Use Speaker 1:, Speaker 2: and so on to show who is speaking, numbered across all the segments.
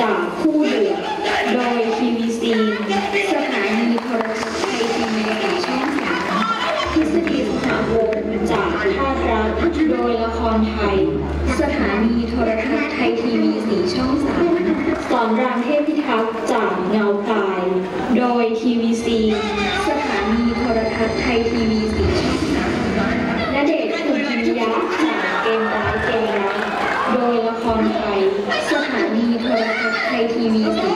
Speaker 1: จากคู่เดือดโดย TVC สถานีโทรทัศน์ไทยทีวีสีช่องสามทฤษฎีสหวงศ์จากภาครัฐโดยละครไทย สถานีโทรทัศน์ไทยทีวีสีช่องสามสอนรามเทพพิทักษ์จากเงากาย โดย TVC สถานีโทรทัศน์ไทยทีวีสีช่องสามณเดชน์คุกิมิยะจากเกมร้ายเกมรักโดยละครไทย ร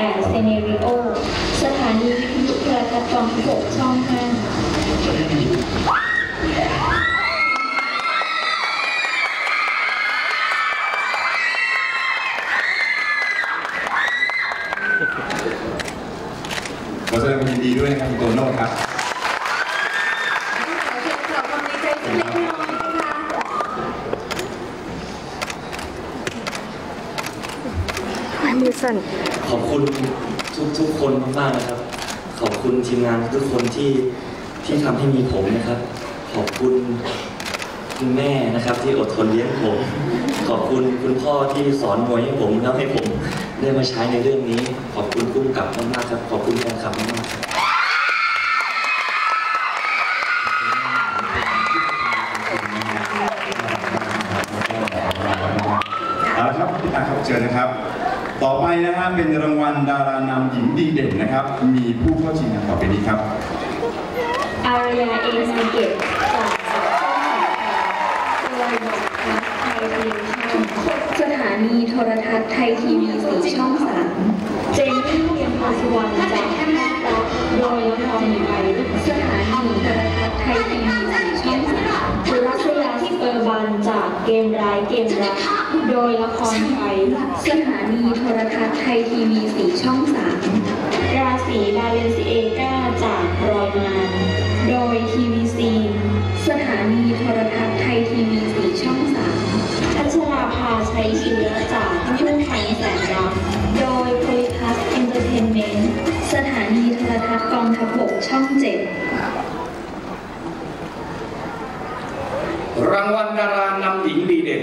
Speaker 1: Exact and Scenario สถานีวิทยุโทรทัศน์กองทพบกช่อง5
Speaker 2: ขอแสดงความยินดีด้วยนะครับคุณโตโน่ครับ
Speaker 3: มือสั่น
Speaker 4: ขอบคุณทุกทุกๆคนมากๆนะครับ ขอบคุณทีมงานทุกคนที่ที่ทำให้มีผมนะครับ ขอบคุณคุณแม่นะครับ ที่อดทนเลี้ยงผม ขอบคุณคุณพ่อที่สอนมวยให้ผมแล้วให้ผมได้มาใช้ในเรื่องนี้ ขอบคุณกุ้งกับมากๆครับ ขอบคุณแฟนคลับมากๆครับ
Speaker 2: เอาละครับพี่ตาครับเชิญนะครับ ต่อไปนะฮะเป็นรางวัลดารานำหญิงดีเด่นนะครับ มีผู้เข้าชิงดังต่อไปนี้ครับ
Speaker 1: อารยาเอมาเก็ตจากช่องสามโดยบอดคาสต์ไทยทีวีชั่นสถานีโทรทัศน์ไทยทีวีสีช่องสามเจนนี่เทียมพาสุวรรณจากภาครัฐโดยละครไทยสถานีโทรทัศน์ไทยทีวีสีช่องสามจุลัสยาสเปอร์บันจากเกมร้ายเกมรัก โดยละครไทยสถานีโทรทัศน์ไทยทีวีสีช่องสามราศีบาเลนซิเอกาจากรอยนานโดยทีวีซีสถานีโทรทัศน์ไทยทีวีสีช่องสามพัชราภาชัยเชื้อจากทุ่งแสงแสนรักโดยโพลิพัสเอนเตอร์เทนเมนต์สถานีโทรทัศน์กองทัพบกช่องเจ็ด
Speaker 5: รางวัลดารานำหญิงดีเด่น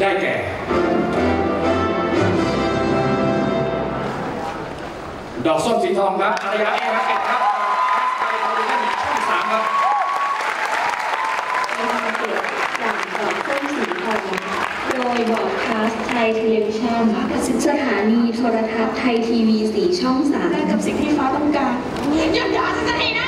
Speaker 5: ได้แก่ ดอกส้มสีทองครับอารยาเอรักเก็ตครับไปโทรทัศน์ช่องสามครับ
Speaker 1: เป็นเกียรติจากดอกส้มสีทองโดยบอดคาสต์ไทยเทเลวิชั่นสถานีโทรทัศน์ไทยทีวีสีช่องสาม
Speaker 6: ได้กับสิ่งที่ฟ้าต้องการอย่าด่าฉันสักทีนะ